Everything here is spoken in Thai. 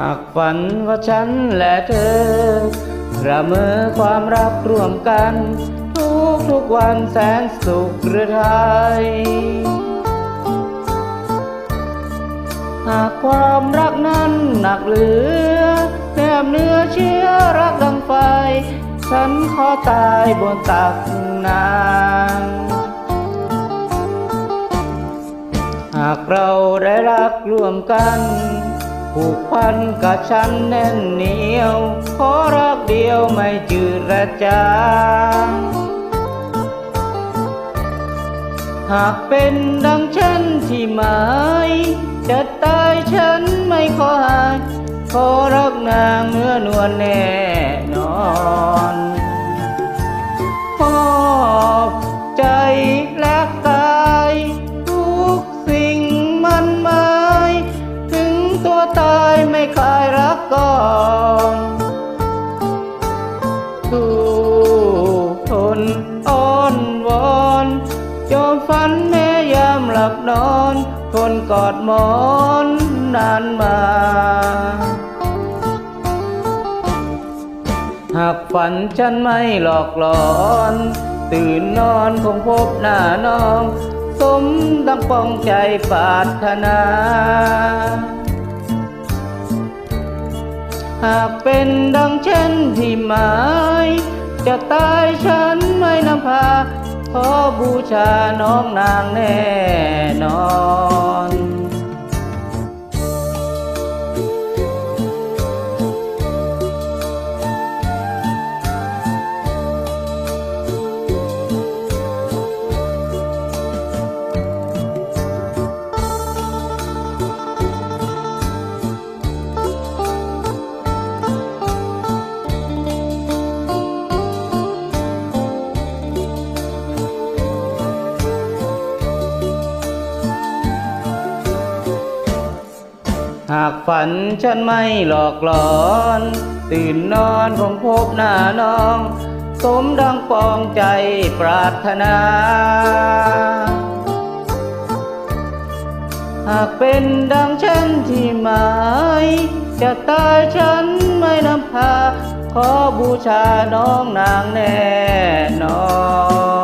หากฝันว่าฉันและเธอระเมอความรักร่วมกัน ทุกทุกวันแสนสุขหรือไทย หากความรักนั้นหนักเหลือแนบเนื้อเชื้อรักดังไฟ ฉันขอตายบนตักนางหากเราได้รักร่วมกัน ผูกพันกับฉันแน่นเหนียว ขอรักเดียวไม่จืดระจางหากเป็นดังฉันที่หมายจะตายฉันไม่ขอหายขอรักนางเนื้อนวลแน่นอน ตัวตายไม่คลายรักก่อนสู้ทนอ้อนวอนยอมฝันแม้ยามหลับนอน ทนกอดหมอนนานมา หากฝันฉันไม่หลอกหลอน ตื่นนอนคงพบหน้าน้อง สมดังปองใจปรารถนา หากเป็นดังเช่นที่หมาย จะตายฉันไม่นำพา ขอบูชาน้องนางแน่นอน หากฝันฉันไม่หลอกหลอน ตื่นนอนคงพบหน้าน้อง สมดังปองใจปรารถนา หากเป็นดังฉันที่หมาย จะตายฉันไม่นำพา ขอบูชาน้องนางแน่นอน